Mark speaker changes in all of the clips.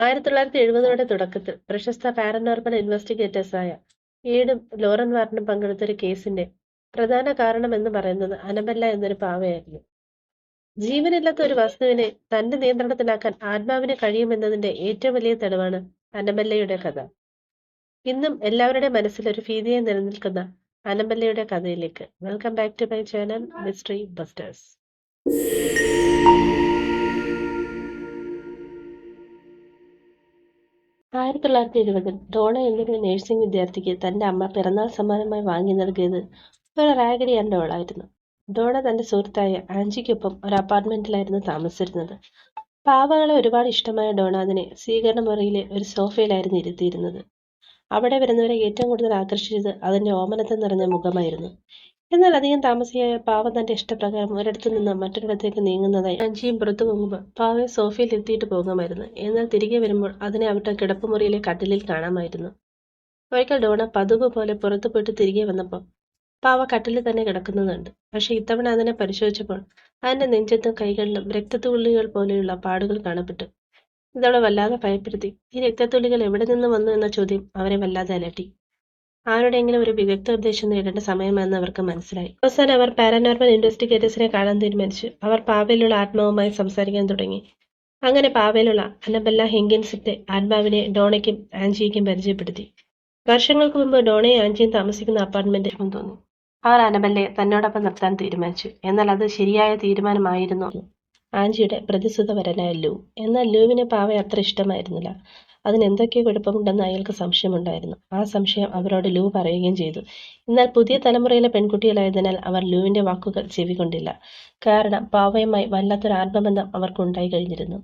Speaker 1: ആയിരത്തി തൊള്ളായിരത്തി എഴുപതുകളുടെ തുടക്കത്തിൽ പ്രശസ്ത പാരനോർമൽ ഇൻവെസ്റ്റിഗേറ്റേഴ്സായ ഈഡും ലോറൻ വാർഡനും പങ്കെടുത്ത ഒരു കേസിന്റെ പ്രധാന കാരണം എന്ന് പറയുന്നത് അനബല്ല എന്നൊരു പാവയായിരുന്നു. ജീവനില്ലാത്ത ഒരു വസ്തുവിനെ തന്റെ നിയന്ത്രണത്തിലാക്കാൻ ആത്മാവിന് കഴിയുമെന്നതിന്റെ ഏറ്റവും വലിയ തെളിവാണ് അനബല്ലയുടെ കഥ. ഇന്നും എല്ലാവരുടെ മനസ്സിൽ ഒരു ഭീതിയെ നിലനിൽക്കുന്ന അനബല്ലയുടെ കഥയിലേക്ക്. Welcome back to my channel mystery busters ആയിരത്തി തൊള്ളായിരത്തി എഴുപതിൽ ഡോണ എന്നൊരു നഴ്സിംഗ് വിദ്യാർത്ഥിക്ക് തന്റെ അമ്മ പിറന്നാൾ സമ്മാനമായി വാങ്ങി നൽകിയത് ഒരു റാഗഡി ആൻഡ് ഡോണ തന്റെ സുഹൃത്തായ ആൻജിക്കൊപ്പം ഒരു അപ്പാർട്ട്മെന്റിലായിരുന്നു താമസിച്ചിരുന്നത്. പാവകളെ ഒരുപാട് ഇഷ്ടമായ ഡോണ അതിനെ സ്വീകരണ മുറിയിലെ ഒരു സോഫയിലായിരുന്നു ഇരുത്തിയിരുന്നത്. അവിടെ വരുന്നവരെ ഏറ്റവും കൂടുതൽ ആകർഷിച്ചത് അതിന്റെ ഓമനത്തം നിറഞ്ഞ മുഖമായിരുന്നു. എന്നാൽ അധികം താമസിയായ പാവ തന്റെ ഇഷ്ടപ്രകാരം ഒരിടത്തു നിന്ന് മറ്റൊരിടത്തേക്ക് നീങ്ങുന്നതായി അഞ്ചിയും പുറത്തു പോകുമ്പോൾ പാവയെ സോഫയിൽ എത്തിയിട്ട് പോകുമായിരുന്നു. എന്നാൽ തിരികെ വരുമ്പോൾ അതിനെ അവിടെ കിടപ്പുമുറിയിലെ കട്ടിലിൽ കാണാമായിരുന്നു. ഒരിക്കൽ ഡോണ പതുവ് പോലെ പുറത്തു പോയിട്ട് തിരികെ വന്നപ്പോൾ പാവ കട്ടിലിൽ തന്നെ കിടക്കുന്നതുണ്ട് പക്ഷെ ഇത്തവണ അതിനെ പരിശോധിച്ചപ്പോൾ അതിന്റെ നെഞ്ചത്തും കൈകളിലും രക്തത്തുള്ളികൾ പോലെയുള്ള പാടുകൾ കാണപ്പെട്ടു. ഇതവളെ വല്ലാതെ ഭയപ്പെടുത്തി. ഈ രക്തത്തുള്ളികൾ എവിടെ നിന്ന് വന്നു? എന്ന ചോദ്യം അവരെ വല്ലാതെ അലട്ടി. ആരുടെയെങ്കിലും ഒരു വിദഗ്ധ ഉപദേശം നേടേണ്ട സമയമാണെന്ന് അവർക്ക് മനസ്സിലായി. അവസാനം അവർ പാരാനോർമൽ ഇൻവെസ്റ്റിഗേറ്റേഴ്സിനെ കാണാൻ തീരുമാനിച്ചു. അവർ പാവയിലുള്ള ആത്മാവുമായി സംസാരിക്കാൻ തുടങ്ങി. അങ്ങനെ പാവയിലുള്ള അനബല്ല ഹെങ്കിൻസിന്റെ ആത്മാവിനെ ഡോണയ്ക്കും ആൻജിയ്ക്കും പരിചയപ്പെടുത്തി. വർഷങ്ങൾക്ക് മുമ്പ് ഡോണയും ആൻജിയും താമസിക്കുന്ന അപ്പാർട്ട്മെന്റ് തോന്നി. അവർ അനബല്ലയെ തന്നോടൊപ്പം നിർത്താൻ തീരുമാനിച്ചു. എന്നാൽ അത് ശരിയായ തീരുമാനമായിരുന്നു? ആൻജിയുടെ പ്രതിസുത വരനായ ലൂ. എന്നാൽ ലൂവിനെ പാവ അത്ര ഇഷ്ടമായിരുന്നില്ല. അതിന് എന്തൊക്കെ കുഴപ്പമുണ്ടെന്ന് അയാൾക്ക് സംശയമുണ്ടായിരുന്നു. ആ സംശയം അവരോട് ലൂ പറയുകയും ചെയ്തു. എന്നാൽ പുതിയ തലമുറയിലെ പെൺകുട്ടികളായതിനാൽ അവർ ലൂവിന്റെ വാക്കുകൾ ചെവികൊണ്ടില്ല. കാരണം പാവയുമായി വല്ലാത്തൊരു ആത്മബന്ധം അവർക്കുണ്ടായി കഴിഞ്ഞിരുന്നു.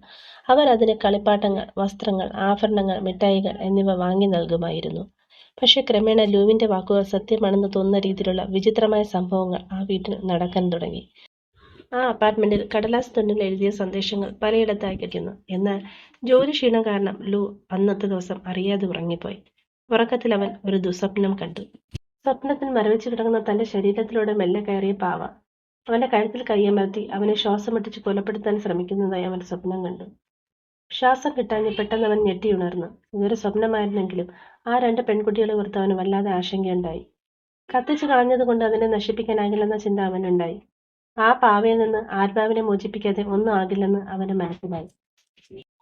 Speaker 1: അവർ അതിന് കളിപ്പാട്ടങ്ങൾ വസ്ത്രങ്ങൾ ആഭരണങ്ങൾ മിഠായികൾ എന്നിവ വാങ്ങി നൽകുമായിരുന്നു. പക്ഷെ ക്രമേണ ലൂവിന്റെ വാക്കുകൾ സത്യമാണെന്ന് തോന്നുന്ന രീതിയിലുള്ള വിചിത്രമായ സംഭവങ്ങൾ ആ വീട്ടിൽ നടക്കാൻ തുടങ്ങി. ആ അപ്പാർട്ട്മെന്റിൽ കടലാസ് തുണ്ടിൽ എഴുതിയ സന്ദേശങ്ങൾ പലയിടത്തായി കിട്ടുന്നു എന്നാൽ ജോലി ക്ഷീണം കാരണം ലു അന്നത്തെ ദിവസം അറിയാതെ ഉറങ്ങിപ്പോയി. ഉറക്കത്തിൽ അവൻ ഒരു ദുസ്വപ്നം കണ്ടു. സ്വപ്നത്തിൽ മരവിച്ചു കിടക്കുന്ന തന്റെ ശരീരത്തിലൂടെ മെല്ലെ കയറിയ പാവ. അവന്റെ കഴുത്തിൽ കയ്യമർത്തി അവനെ ശ്വാസം മുട്ടിച്ച് കൊലപ്പെടുത്താൻ ശ്രമിക്കുന്നതായി അവൻ സ്വപ്നം കണ്ടു. ശ്വാസം കിട്ടാഞ്ഞ് പെട്ടെന്ന് അവൻ ഞെട്ടി ഉണർന്നു. ഇതൊരു സ്വപ്നമായിരുന്നെങ്കിലും ആ രണ്ട് പെൺകുട്ടികളെ ഓർത്ത് അവന് വല്ലാതെ ആശങ്കയുണ്ടായി. കത്തിച്ചു കളഞ്ഞതുകൊണ്ട് അതിനെ നശിപ്പിക്കാനാകില്ലെന്ന ചിന്ത അവനുണ്ടായി. ആ പാവയിൽ നിന്ന് ആത്മാവിനെ മോചിപ്പിക്കാതെ ഒന്നും ആകില്ലെന്ന് അവന് മനസ്സിലായി.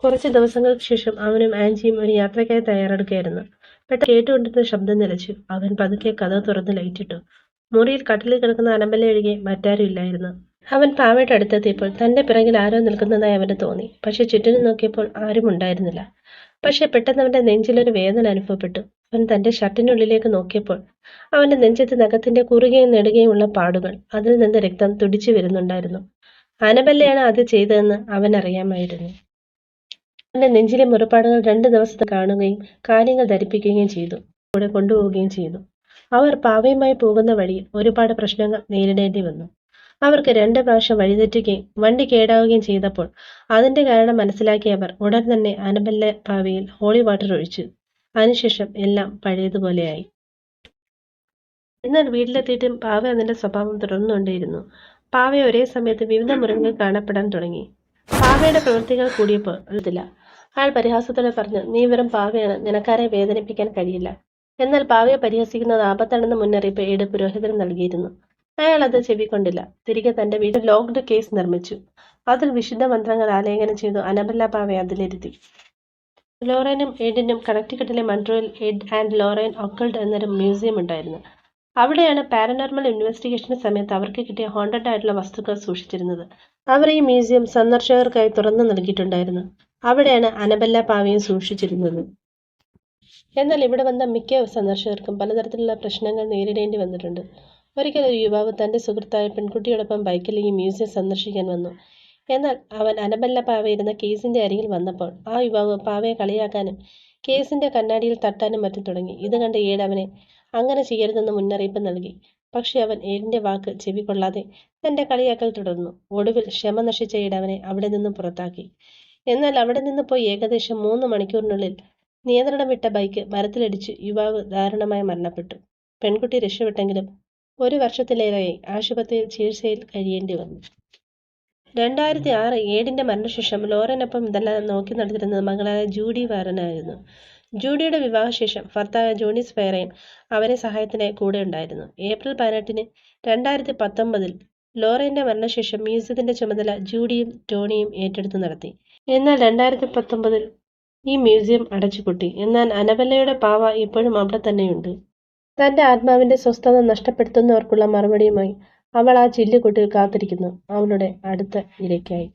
Speaker 1: കുറച്ച് ദിവസങ്ങൾക്ക് ശേഷം അവനും ആൻജിയും ഒരു യാത്രയ്ക്കായി തയ്യാറെടുക്കുകയായിരുന്നു. പെട്ടെന്ന് കേട്ടുകൊണ്ടിരുന്ന ശബ്ദം നിലച്ചു. അവൻ പതുക്കെ കഥ തുറന്ന് ലൈറ്റിട്ടു മുറിയിൽ കട്ടിലിൽ കിടക്കുന്ന അനമ്പല ഒഴികെ മറ്റാരും ഇല്ലായിരുന്നു. അവൻ പാവയുടെ അടുത്തെത്തിയപ്പോൾ തന്റെ പിറകിൽ ആരോ നിൽക്കുന്നതായി അവന് തോന്നി. പക്ഷെ ചുറ്റിനും നോക്കിയപ്പോൾ ആരും ഉണ്ടായിരുന്നില്ല. പക്ഷെ പെട്ടെന്ന് അവന്റെ നെഞ്ചിലൊരു വേദന അനുഭവപ്പെട്ടു. അവൻ തന്റെ ഷർട്ടിനുള്ളിലേക്ക് നോക്കിയപ്പോൾ അവന്റെ നെഞ്ചത്ത് നഖത്തിന്റെ കുറുകയും നെടുകയും ഉള്ള പാടുകൾ അതിൽ നിന്ന് രക്തം തുടിച്ചു വരുന്നുണ്ടായിരുന്നു. അനബല്ലയാണ് അത് ചെയ്തതെന്ന് അവൻ അറിയാമായിരുന്നു. അവന്റെ നെഞ്ചിലെ മുറപ്പാടുകൾ രണ്ട് ദിവസത്തെ കാണുകയും കാര്യങ്ങൾ ധരിപ്പിക്കുകയും ചെയ്തു. കൂടെ കൊണ്ടുപോവുകയും ചെയ്തു. അവർ പാവയുമായി പോകുന്ന വഴി ഒരുപാട് പ്രശ്നങ്ങൾ നേരിടേണ്ടി വന്നു. അവർക്ക് രണ്ട് പ്രാവശ്യം വഴിതെറ്റുകയും വണ്ടി കേടാവുകയും ചെയ്തപ്പോൾ അതിന്റെ കാരണം മനസ്സിലാക്കിയ അവർ ഉടൻ തന്നെ അനബല്ല പാവയിൽ ഹോളി വാട്ടർ ഒഴിച്ചു. അതിനുശേഷം എല്ലാം പഴയതുപോലെയായി. എന്നാൽ വീട്ടിലെത്തിയിട്ടും പാവ അതിന്റെ സ്വഭാവം തുടർന്നുകൊണ്ടേയിരുന്നു. പാവ ഒരേ സമയത്ത് വിവിധ മുറികൾ കാണപ്പെടാൻ തുടങ്ങി. പാവയുടെ പ്രവൃത്തികൾ കൂടിയപ്പോൾ എഴുതില്ല അയാൾ പരിഹാസത്തോടെ പറഞ്ഞു നീ വെറും പാവയാണ്. നിനക്കാരെ വേദനിപ്പിക്കാൻ കഴിയില്ല. എന്നാൽ പാവയെ പരിഹസിക്കുന്നത് ആപത്താണെന്ന് മുന്നറിയിപ്പ് ഏട് പുരോഹിതൻ നൽകിയിരുന്നു. അയാൾ അത് ചെവിക്കൊണ്ടില്ല. തിരികെ തന്റെ വീട്ടിൽ ലോക്ക്ഡ് കേസ് നിർമ്മിച്ചു. അതിൽ വിശുദ്ധ മന്ത്രങ്ങൾ ആലേഖനം ചെയ്തു അനബല്ല പാവയെ അതിലിരുത്തി. ലോറേനും എയ്ഡിനും കണക്റ്റിക്കട്ടിലെ മൺട്രോയിൽ എഡ് ആൻഡ് ലോറൈൻ ഒക്കൾഡ് എന്നൊരു മ്യൂസിയം ഉണ്ടായിരുന്നു. അവിടെയാണ് പാരനോർമൽ ഇൻവെസ്റ്റിഗേഷൻ സമയത്ത് അവർക്ക് കിട്ടിയ ഹോണ്ടഡ് ആയിട്ടുള്ള വസ്തുക്കൾ സൂക്ഷിച്ചിരുന്നത്. അവർ ഈ മ്യൂസിയം സന്ദർശകർക്കായി തുറന്നു നൽകിയിട്ടുണ്ടായിരുന്നു. അവിടെയാണ് അനബല്ല പാവയും സൂക്ഷിച്ചിരുന്നത്. എന്നാൽ ഇവിടെ വന്ന മിക്ക സന്ദർശകർക്കും പലതരത്തിലുള്ള പ്രശ്നങ്ങൾ നേരിടേണ്ടി വന്നിട്ടുണ്ട്. ഒരിക്കൽ ഒരു യുവാവ് തന്റെ സുഹൃത്തായ പെൺകുട്ടിയോടൊപ്പം ബൈക്കിൽ ഈ മ്യൂസിയം സന്ദർശിക്കാൻ വന്നു. എന്നാൽ അവൻ അനബല്ല പാവയിരുന്ന കേസിന്റെ അരികിൽ വന്നപ്പോൾ ആ യുവാവ് പാവയെ കളിയാക്കാനും കേസിന്റെ കണ്ണാടിയിൽ തട്ടാനും മറ്റും തുടങ്ങി. ഇത് കണ്ട് ഏഡ് അവനെ അങ്ങനെ ചെയ്യരുതെന്ന് മുന്നറിയിപ്പ് നൽകി. പക്ഷെ അവൻ ഏടിന്റെ വാക്ക് ചെവികൊള്ളാതെ തന്റെ കളിയാക്കൽ തുടർന്നു. ഒടുവിൽ ക്ഷമ നശിച്ച ഏടവനെ അവിടെ നിന്നും പുറത്താക്കി. എന്നാൽ അവിടെ നിന്ന് പോയി ഏകദേശം മൂന്ന് മണിക്കൂറിനുള്ളിൽ നിയന്ത്രണം വിട്ട ബൈക്ക് മരത്തിലിടിച്ച് യുവാവ് ദാരുണമായി മരണപ്പെട്ടു. പെൺകുട്ടി രക്ഷപ്പെട്ടെങ്കിലും ഒരു വർഷത്തിലേറെയായി ആശുപത്രിയിൽ ചികിത്സയിൽ കഴിയേണ്ടി വന്നു. രണ്ടായിരത്തി ആറ് ഏഡിന്റെ മരണശേഷം ലോറനൊപ്പം ഇതെല്ലാം നോക്കി നടത്തിയിരുന്നത് മകളായ ജൂഡി വാരനായിരുന്നു. ജൂഡിയുടെ വിവാഹശേഷം ഭർത്താവ് ജോണിസ് സ്പൈറയും അവരെ സഹായത്തിനായി കൂടെ ഉണ്ടായിരുന്നു. ഏപ്രിൽ പതിനെട്ടിന് രണ്ടായിരത്തി പത്തൊമ്പതിൽ ലോറന്റെ മരണശേഷം മ്യൂസിയത്തിന്റെ ചുമതല ജൂഡിയും ടോണിയും ഏറ്റെടുത്ത് നടത്തി. എന്നാൽ രണ്ടായിരത്തി പത്തൊമ്പതിൽ ഈ മ്യൂസിയം അടച്ചുപൂട്ടി. എന്നാൽ അനബല്ലയുടെ പാവ ഇപ്പോഴും അവിടെ തന്നെയുണ്ട്. തന്റെ ആത്മാവിന്റെ സ്വസ്ഥത നഷ്ടപ്പെടുത്തുന്നവർക്കുള്ള മറുപടിയുമായി അവൾ ആ ചില്ലുകൊട്ടിൽ കാത്തിരിക്കുന്നു. അവളുടെ അടുത്ത ഇരയ്ക്കായി